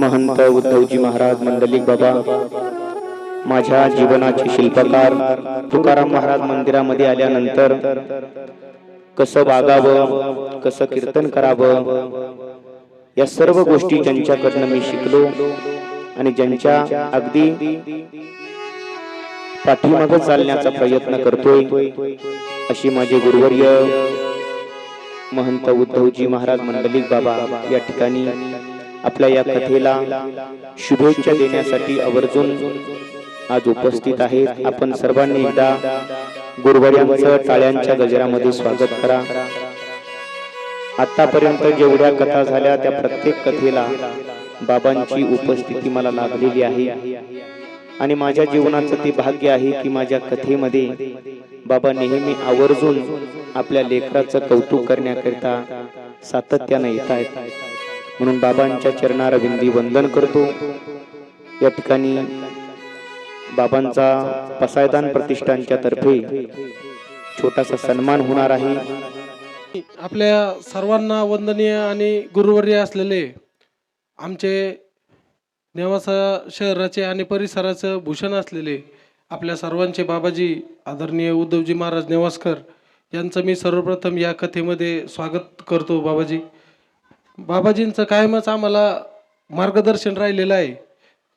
महंत उद्धवजी महाराज मंडलिक बाबा माझ्या जीवनाचे शिल्पकार तुकाराम महाराज मंदिरामध्ये आल्यानंतर कसं वागावं कसं कीर्तन करावं या सर्व गोष्टी ज्यांच्याकडनं मी शिकलो आणि ज्यांच्या अगदी पाठीमाग चालण्याचा प्रयत्न करतोय अशी माझे गुरुवर्य महंत उद्धवजी महाराज मंडलिक बाबा या ठिकाणी आपल्या या कथेला शुभेच्छा देण्यासाठी आवर्जून आज उपस्थित आहेत. आपण सर्वांनी एकदा गुरुवर्यांचं टाळ्यांच्या गजरामध्ये स्वागत करा. आतापर्यंत जेवढ्या कथा झाल्या त्या प्रत्येक कथेला बाबांची उपस्थिती मला लाभलेली आहे. आणि माझ्या जीवनाचं ते भाग्य आहे की माझ्या कथेमध्ये बाबा नेहमी आवर्जून आपल्या लेकराचं कौतुक करण्याकरिता सातत्यानं येत आहेत. म्हणून बाबांच्या चरणार विंदी वंदन करतो. या ठिकाणी बाबांचा पसायदान प्रतिष्ठानच्या तर्फे छोटासा सन्मान होणार आहे. आपल्या सर्वांना वंदनीय आणि गुरुवर्य असलेले आमचे नेवासा शहराचे आणि परिसराचं भूषण असलेले आपल्या सर्वांचे बाबाजी आदरणीय उद्धवजी महाराज नेवासकर यांचं मी सर्वप्रथम या कथेमध्ये स्वागत करतो बाबाजी. बाबाजींचं कायमच आम्हाला मार्गदर्शन राहिलेलं आहे.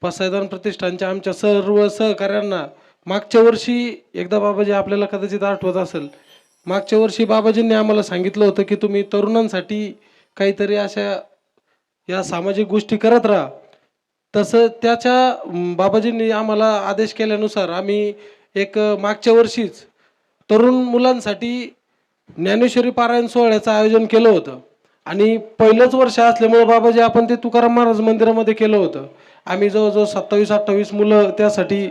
पसायदान प्रतिष्ठानच्या आमच्या सर्व सहकाऱ्यांना मागच्या वर्षी एकदा बाबाजी आपल्याला कदाचित आठवत असेल मागच्या वर्षी बाबाजींनी आम्हाला सांगितलं होतं की तुम्ही तरुणांसाठी काहीतरी अशा या सामाजिक गोष्टी करत राहा. तसं त्याच्या बाबाजींनी आम्हाला आदेश केल्यानुसार आम्ही एक मागच्या वर्षीच तरुण मुलांसाठी ज्ञानेश्वरी पारायण सोहळ्याचं आयोजन केलं होतं. आणि पहिलंच वर्ष असल्यामुळे बाबाजी आपण ते तुकाराम महाराज मंदिरामध्ये केलं होतं. आम्ही जवळजवळ सत्तावीस अठ्ठावीस मुलं त्यासाठी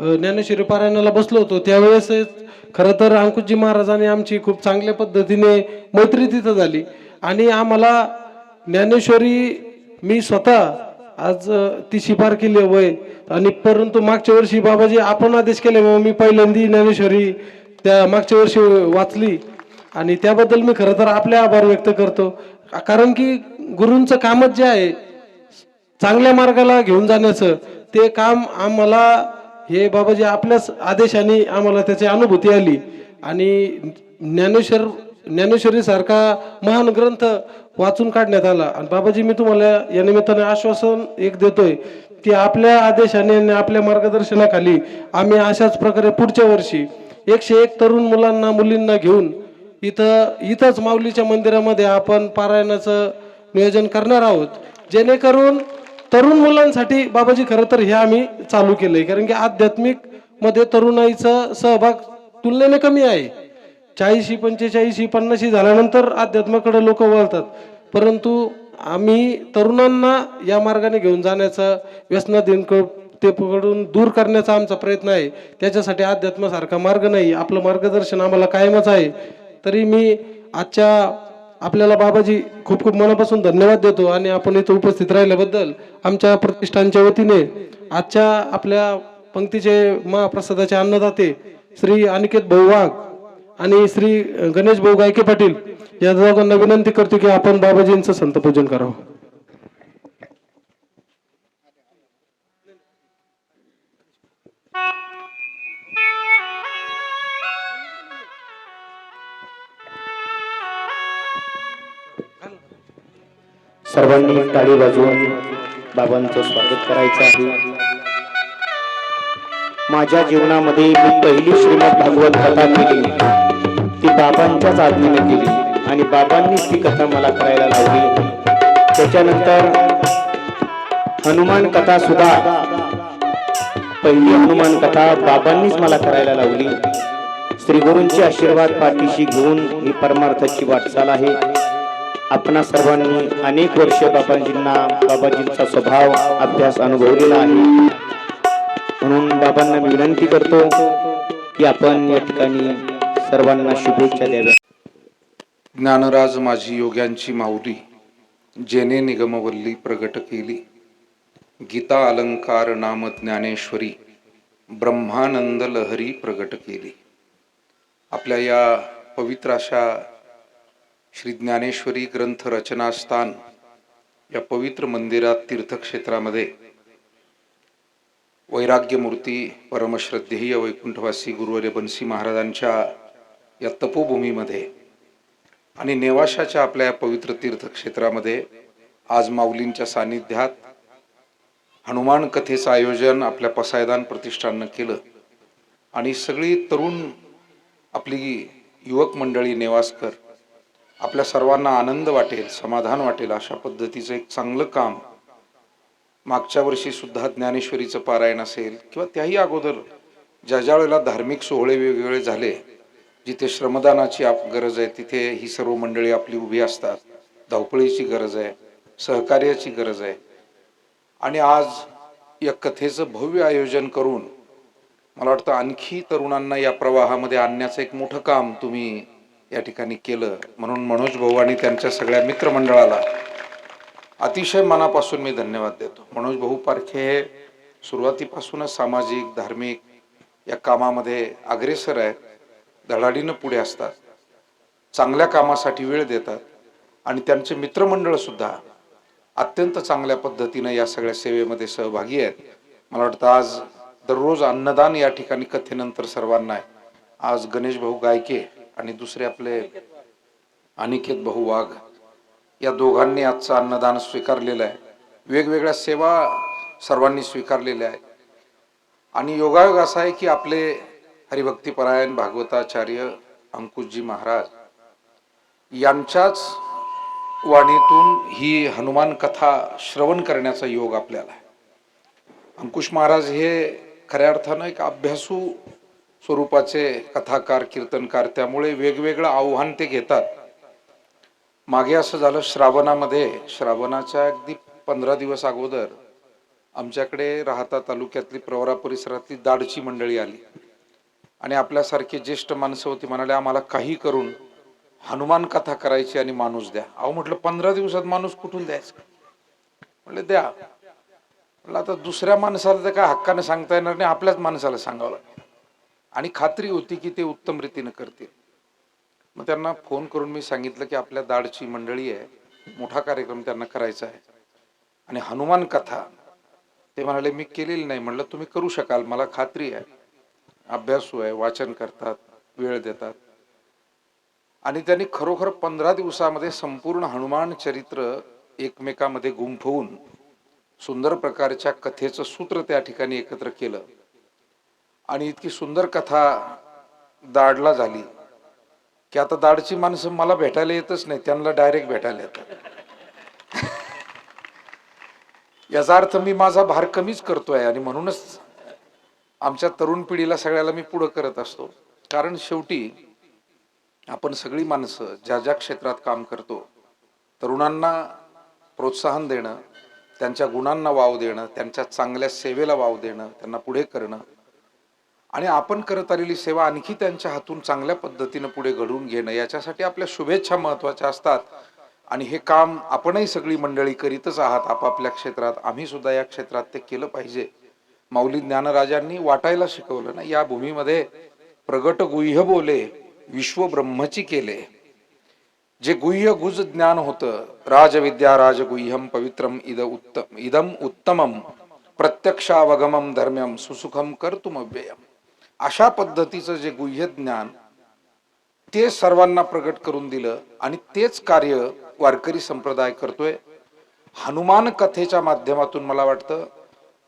ज्ञानेश्वरी पारायणाला बसलो होतो. त्यावेळेस खरं तर अंकुशजी महाराजांनी आमची खूप चांगल्या पद्धतीने मैत्री तिथं झाली. आणि आम्हाला ज्ञानेश्वरी मी स्वतः आज ती शिफार केली आहे वय. आणि परंतु मागच्या वर्षी बाबाजी आपण आदेश केले मग मी पहिल्यांदी ज्ञानेश्वरी त्या मागच्या वर्षी वाचली. आणि त्याबद्दल मी खरं तर आपले आभार व्यक्त करतो. कारण की गुरूंचं कामच जे आहे चांगल्या मार्गाला घेऊन जाण्याचं ते काम आम्हाला हे बाबाजी आपल्याच आदेशाने आम्हाला त्याची अनुभूती आली. आणि ज्ञानेश्वर ज्ञानेश्वरीसारखा महान ग्रंथ वाचून काढण्यात आला. आणि बाबाजी मी तुम्हाला या निमित्ताने आश्वासन एक देतोय की आपल्या आदेशाने आणि आपल्या मार्गदर्शनाखाली आम्ही अशाच प्रकारे पुढच्या वर्षी एकशे एक तरुण मुलांना मुलींना घेऊन इथं इथंच माऊलीच्या मंदिरामध्ये आपण पारायणाचं नियोजन करणार आहोत. जेणेकरून तरुण मुलांसाठी बाबाजी खरं तर हे आम्ही चालू केलंय. कारण की आध्यात्मिकमध्ये तरुणाईचा सहभाग तुलनेने कमी आहे. चाळीशी पंचेचाळीशी पन्नाशी झाल्यानंतर अध्यात्माकडे लोक वळतात. परंतु आम्ही तरुणांना या मार्गाने घेऊन जाण्याचा व्यसना दिनक ते पकडून दूर करण्याचा आमचा प्रयत्न आहे. त्याच्यासाठी अध्यात्मासारखा मार्ग नाही. आपलं मार्गदर्शन आम्हाला कायमच आहे. तरी मी आजच्या आपल्याला बाबाजी खूप खूप मनापासून धन्यवाद देतो आणि आपण इथं उपस्थित राहिल्याबद्दल आमच्या प्रतिष्ठानच्या वतीने आजच्या आपल्या पंक्तीचे महाप्रसादाचे अन्नदाते श्री अनिकेत भाऊ वाघ आणि श्री गणेश भाऊ गायके पाटील या दोघांना विनंती करतो की आपण बाबाजींचं संतपूजन करावं. सर्वांनी टाळी वाजवून बाबांचं स्वागत करायचं आहे. माझ्या जीवनामध्ये मी पहिली श्रीमद भागवत कथा केली. ती बाबांच्याच आज्ञेने केली आणि बाबांनीच ती कथा मला करायला लावली. त्याच्यानंतर हनुमान कथा सुद्धा पहिली हनुमान कथा बाबांनीच मला करायला लावली. श्री गुरूंचे आशीर्वाद पाठीशी घेऊन ही परमार्थाची वाटचाल आहे. आपणा सर्वांनी अनेक वर्ष बाबाजींना बाबाजींचा स्वभाव अभ्यास अनुभवलेला आहे. म्हणून बाबांना मी विनंती करतो की आपण या ठिकाणी सर्वांना शुभेच्छा द्याव्या ज्ञानराज माझी योग्यांची माऊली जेने निगमवल्ली प्रगट केली. गीता अलंकार नाम ज्ञानेश्वरी ब्रह्मानंद लहरी प्रगट केली. आपल्या या पवित्र अशा श्री ज्ञानेश्वरी ग्रंथ रचनास्थान या पवित्र मंदिरात तीर्थक्षेत्रामध्ये. वैराग्यमूर्ती परमश्रद्धेय वैकुंठवासी गुरुवर्य बनसी महाराजांच्या या तपोभूमीमध्ये आणि नेवाशाच्या आपल्या या पवित्र तीर्थक्षेत्रामध्ये आज माऊलींच्या सानिध्यात हनुमान कथेचं आयोजन आपल्या पसायदान प्रतिष्ठाननं केलं. आणि सगळी तरुण आपली युवक मंडळी नेवासकर आपल्या सर्वांना आनंद वाटेल समाधान वाटेल अशा पद्धतीचं एक चांगलं काम मागच्या वर्षी सुद्धा ज्ञानेश्वरीचं पारायण असेल किंवा त्याही अगोदर ज्या ज्या वेळेला धार्मिक सोहळे वेगवेगळे झाले जिथे श्रमदानाची आप गरज आहे तिथे ही सर्व मंडळी आपली उभी असतात. धावपळीची गरज आहे सहकार्याची गरज आहे. आणि आज या कथेचं भव्य आयोजन करून मला वाटतं आणखी तरुणांना या प्रवाहामध्ये आणण्याचं एक मोठं काम तुम्ही या ठिकाणी केलं. म्हणून मनोज भाऊ आणि त्यांच्या सगळ्या मित्रमंडळाला अतिशय मनापासून मी धन्यवाद देतो. मनोज भाऊ पारखे हे सुरुवातीपासूनच सामाजिक धार्मिक या कामामध्ये अग्रेसर आहेत. धडाडीनं पुढे असतात. चांगल्या कामासाठी वेळ देतात. आणि त्यांचे मित्रमंडळसुद्धा अत्यंत चांगल्या पद्धतीनं या सगळ्या सेवेमध्ये सहभागी आहेत. मला वाटतं आज दररोज अन्नदान या ठिकाणी कथेनंतर सर्वांना आहे. आज गणेश भाऊ गायके आणि दुसरे आपले अनिकेत भाऊ वाघ. या दोघांनी आजचं अन्नदान स्वीकारलेलं आहे. वेगवेगळ्या सेवा सर्वांनी स्वीकारलेल्या आहेत. आणि योगायोग असा आहे की आपले हरिभक्तीपरायण भागवताचार्य अंकुशजी महाराज यांच्याच वाणीतून ही हनुमान कथा श्रवण करण्याचा योग आपल्याला आहे. अंकुश महाराज हे खऱ्या अर्थानं एक अभ्यासू स्वरूपाचे कथाकार कीर्तनकार त्यामुळे वेगवेगळं आव्हान ते घेतात. मागे असं झालं श्रावणामध्ये श्रावणाच्या अगदी पंधरा दिवस अगोदर आमच्याकडे राहता तालुक्यातली प्रवरा परिसरातली दाडची मंडळी आली. आणि आपल्यासारखी ज्येष्ठ माणसं होती म्हणाले आम्हाला काही करून हनुमान कथा करायची आणि माणूस द्या. अहो म्हटलं पंधरा दिवसात माणूस कुठून द्यायचं? म्हटलं द्या. म्हटलं आता दुसऱ्या माणसाला तर काय हक्काने सांगता येणार नाही आपल्याच माणसाला सांगावं लागेल. आणि खात्री होती की ते उत्तम रीतीनं करतील. मग त्यांना फोन करून मी सांगितलं की आपल्या दाडची मंडळी आहे मोठा कार्यक्रम त्यांना करायचा आहे. आणि हनुमान कथा. ते म्हणाले मी केलेली नाही. म्हणलं तुम्ही करू शकाल मला खात्री आहे. अभ्यासू आहे वाचन करतात वेळ देतात. आणि त्यांनी खरोखर पंधरा दिवसामध्ये संपूर्ण हनुमान चरित्र एकमेकामध्ये गुंफवून सुंदर प्रकारच्या कथेचं सूत्र त्या ठिकाणी एकत्र केलं. आणि इतकी सुंदर कथा दाडला झाली. की आता दाडची माणसं मला भेटायला येतच नाही त्यांना डायरेक्ट भेटायला येतात. याचा अर्थ मी माझा भार कमीच करतोय आणि म्हणूनच आमच्या तरुण पिढीला सगळ्याला मी पुढं करत असतो. कारण शेवटी आपण सगळी माणसं ज्या ज्या क्षेत्रात काम करतो तरुणांना प्रोत्साहन देणं त्यांच्या गुणांना वाव देणं त्यांच्या चांगल्या सेवेला वाव देणं त्यांना पुढे करणं आणि आपण करत आलेली सेवा आणखी त्यांच्या हातून चांगल्या पद्धतीनं पुढे घडवून घेणं याच्यासाठी आपल्या शुभेच्छा महत्त्वाच्या असतात. आणि हे काम आपणही सगळी मंडळी करीतच आहात आपापल्या क्षेत्रात. आम्ही सुद्धा या क्षेत्रात ते केलं पाहिजे. माऊली ज्ञानराजांनी वाटायला शिकवलं ना या भूमीमध्ये प्रगट गुह्य बोले विश्व ब्रह्मची केले. जे गुह्य गुज ज्ञान होतं राजविद्या राजगुह्यम पवित्रम इद उत्तम इदम उत्तमम प्रत्यक्षावगमम धर्म्यम सुसुखम कर्तुमव्ययम. अशा पद्धतीचं जे गुह्य ज्ञान ते सर्वांना प्रगट करून दिलं आणि तेच कार्य वारकरी संप्रदाय करतोय. हनुमान कथेच्या माध्यमातून मला वाटतं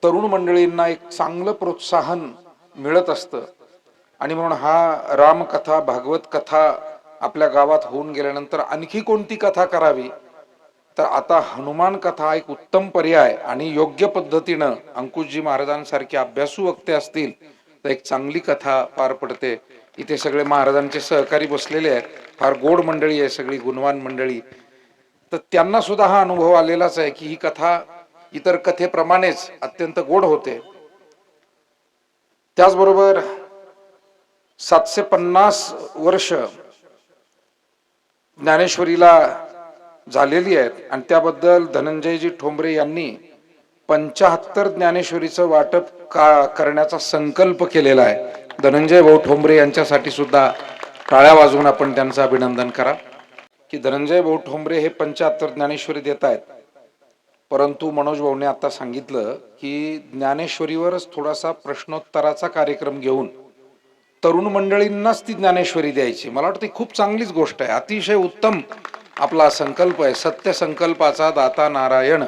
तरुण मंडळींना एक चांगलं प्रोत्साहन मिळत असतं. आणि म्हणून हा रामकथा भागवत कथा आपल्या गावात होऊन गेल्यानंतर आणखी कोणती कथा करावी? तर आता हनुमान कथा एक उत्तम पर्याय आणि योग्य पद्धतीनं अंकुशजी महाराजांसारखे अभ्यासू वक्ते असतील तर एक चांगली कथा पार पडते. इथे सगळे महाराजांचे सहकारी बसलेले आहेत. फार गोड मंडळी आहे सगळी गुणवान मंडळी. तर त्यांना सुद्धा हा अनुभव आलेलाच आहे की ही कथा इतर कथेप्रमाणेच अत्यंत गोड होते. त्याचबरोबर सातशे पन्नास वर्ष ज्ञानेश्वरीला झालेली आहेत आणि त्याबद्दल धनंजयजी ठोंबरे यांनी पंचाहत्तर ज्ञानेश्वरीचं वाटप का करण्याचा संकल्प केलेला आहे. धनंजय भाऊ ठोंबरे यांच्यासाठी सुद्धा टाळ्या वाजवून आपण त्यांचं अभिनंदन करा. की धनंजय भाऊ ठोंबरे हे पंचाहत्तर ज्ञानेश्वरी देत आहेत. परंतु मनोज भाऊने आता सांगितलं की ज्ञानेश्वरीवरच थोडासा प्रश्नोत्तराचा कार्यक्रम घेऊन तरुण मंडळींनाच ती ज्ञानेश्वरी द्यायची. मला वाटतं खूप चांगलीच गोष्ट आहे. अतिशय उत्तम आपला संकल्प आहे. सत्य संकल्पाचा दाता नारायण.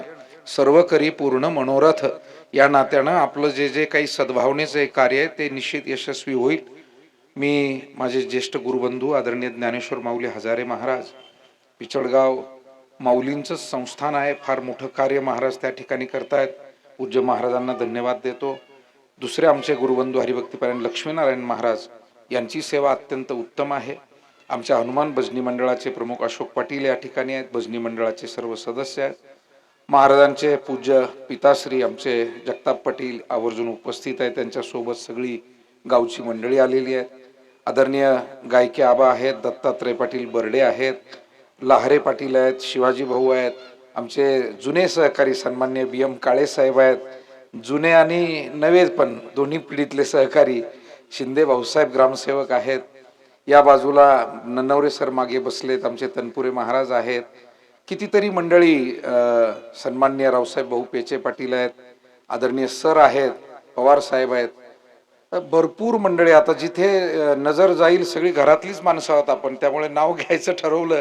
सर्व करी पूर्ण मनोरथ. या नात्यानं आपलं जे जे काही सद्भावनेचं एक कार्य आहे ते निश्चित यशस्वी होईल. मी माझे ज्येष्ठ गुरुबंधू आदरणीय ज्ञानेश्वर माऊली हजारे महाराज पिचडगाव माऊलींचंच संस्थान आहे फार मोठं कार्य महाराज त्या ठिकाणी करतायत. पूज्य महाराजांना धन्यवाद देतो. दुसरे आमचे गुरुबंधू हरिभक्तीपरायण लक्ष्मीनारायण महाराज यांची सेवा अत्यंत उत्तम आहे. आमच्या हनुमान भजनी मंडळाचे प्रमुख अशोक पाटील या ठिकाणी आहेत भजनी मंडळाचे सर्व सदस्य आहेत. महाराजांचे पूज्य पिताश्री आमचे जगताप पाटील आवर्जून उपस्थित आहेत. त्यांच्यासोबत सगळी गावची मंडळी आलेली आहेत. आदरणीय गायके आबा आहेत दत्तात्रय पाटील बर्डे आहेत लहारे पाटील आहेत शिवाजी भाऊ आहेत आमचे जुने सहकारी सन्मान्य बी एम काळे साहेब आहेत जुने आणि नवे पण दोन्ही पिढीतले सहकारी शिंदे भाऊसाहेब ग्रामसेवक आहेत. या बाजूला नन्नवरे सर मागे बसलेत आमचे तनपुरे महाराज आहेत कितीतरी मंडळी सन्माननीय सन्मान्य रावसाहेब भाऊ पेचे पाटील आहेत आदरणीय सर आहेत पवार साहेब आहेत. भरपूर मंडळी आता जिथे नजर जाईल सगळी घरातलीच माणसं आहोत आपण त्यामुळे नाव घ्यायचं ठरवलं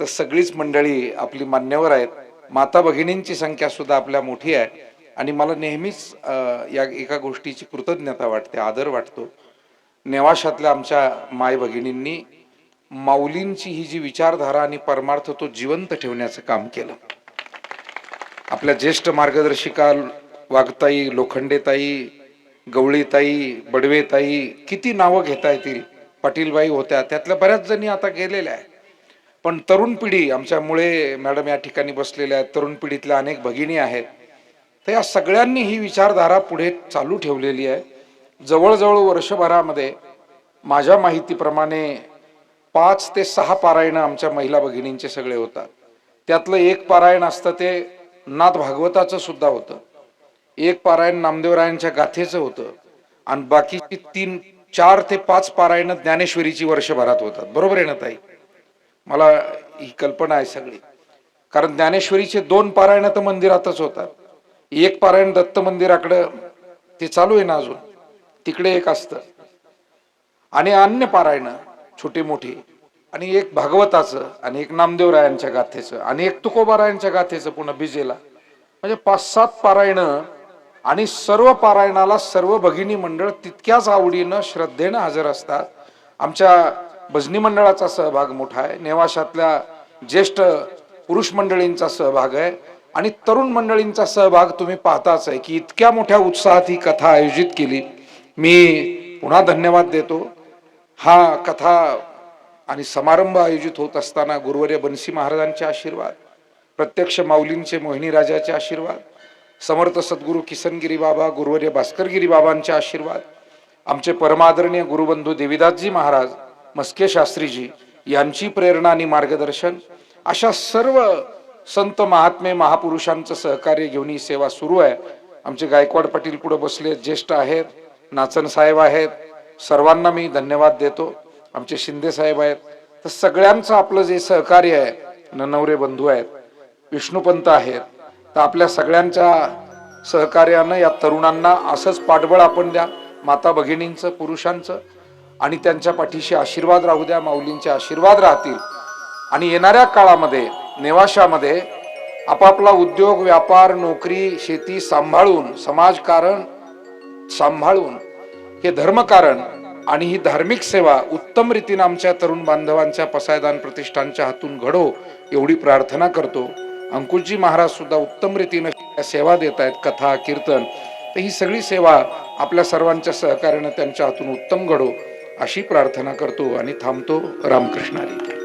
तर सगळीच मंडळी आपली मान्यवर आहेत. माता भगिनींची संख्या सुद्धा आपल्या मोठी आहे. आणि मला नेहमीच या एका गोष्टीची कृतज्ञता वाटते आदर वाटतो. नेवाशातल्या आमच्या माय भगिनींनी माऊलींची ही जी विचारधारा आणि परमार्थ तो जिवंत ठेवण्याचं काम केलं. आपल्या ज्येष्ठ मार्गदर्शिका वाघताई लोखंडेताई गवळीताई बडवेताई किती नावं घेता येतील? पाटीलबाई होत्या. त्यातल्या बऱ्याच जणी आता गेलेल्या आहेत. पण तरुण पिढी आमच्यामुळे मॅडम या ठिकाणी बसलेल्या आहेत. तरुण पिढीतल्या अनेक भगिनी आहेत. तर या सगळ्यांनी ही विचारधारा पुढे चालू ठेवलेली आहे. जवळजवळ वर्षभरामध्ये माझ्या माहितीप्रमाणे पाच ते सहा पारायणं आमच्या महिला भगिनींचे सगळे होतात. त्यातलं एक पारायण असतं ते नाथ भागवताचं सुद्धा होतं. एक पारायण नामदेवरायांच्या गाथेचं होतं. आणि बाकीची तीन चार ते पाच पारायणं ज्ञानेश्वरीची वर्षभरात होतात. बरोबर आहे ना ताई? मला ही कल्पना आहे सगळी. कारण ज्ञानेश्वरीचे दोन पारायण तर मंदिरातच होतात. एक पारायण दत्त मंदिराकडं ते चालू आहे ना अजून. तिकडे एक असतं. आणि अन्य पारायण. छोटी मोठी आणि एक भागवताचं आणि एक नामदेवरायांच्या गाथेचं आणि एक तुकोबारायांच्या गाथेचं पुन्हा बिजेला. म्हणजे पाच सात पारायण आणि सर्व पारायणाला सर्व भगिनी मंडळ तितक्याच आवडीनं श्रद्धेनं हजर असतात. आमच्या भजनी मंडळाचा सहभाग मोठा आहे. नेवाशातल्या ज्येष्ठ पुरुष मंडळींचा सहभाग आहे. आणि तरुण मंडळींचा सहभाग तुम्ही पाहताच आहे की इतक्या मोठ्या उत्साहात ही कथा आयोजित केली. मी पुन्हा धन्यवाद देतो. हा कथा आणि समारंभ आयोजित होत असताना गुरुवर्य बनसी महाराजांचे आशीर्वाद प्रत्यक्ष माऊलींचे मोहिनी राजाचे आशीर्वाद समर्थ सद्गुरू किसनगिरी बाबा गुरुवर्य भास्करगिरी बाबांचे आशीर्वाद आमचे परमादरणीय गुरुबंधू देविदासजी महाराज मस्के शास्त्रीजी यांची प्रेरणा आणि मार्गदर्शन अशा सर्व संत महात्मे महापुरुषांचं सहकार्य घेऊन ही सेवा सुरू आहे. आमचे गायकवाड पाटील पुढे बसले ज्येष्ठ आहेत नाचन साहेब आहेत सर्वांना मी धन्यवाद देतो. आमचे शिंदे साहेब आहेत. तर सगळ्यांचं आपलं जे सहकार्य आहे ननवरे बंधू आहेत विष्णुपंत आहेत तर आपल्या सगळ्यांच्या सहकार्यानं या तरुणांना असंच पाठबळ आपण द्या माता भगिनींचं पुरुषांचं आणि त्यांच्या पाठीशी आशीर्वाद राहू द्या माऊलींचे आशीर्वाद राहतील. आणि येणाऱ्या काळामध्ये नेवाशामध्ये आपापला उद्योग व्यापार नोकरी शेती सांभाळून समाजकारण सांभाळून हे धर्मकारण आणि ही धार्मिक सेवा उत्तम रीतीने आमच्या तरुण बांधवांच्या पसायदान प्रतिष्ठानच्या हातून घडो एवढी प्रार्थना करतो. अंकुशजी महाराज सुद्धा उत्तम रीतीनं सेवा देत आहेत कथा कीर्तन. तर ही सगळी सेवा आपल्या सर्वांच्या सहकार्यानं त्यांच्या हातून उत्तम घडो अशी प्रार्थना करतो आणि थांबतो रामकृष्णारी.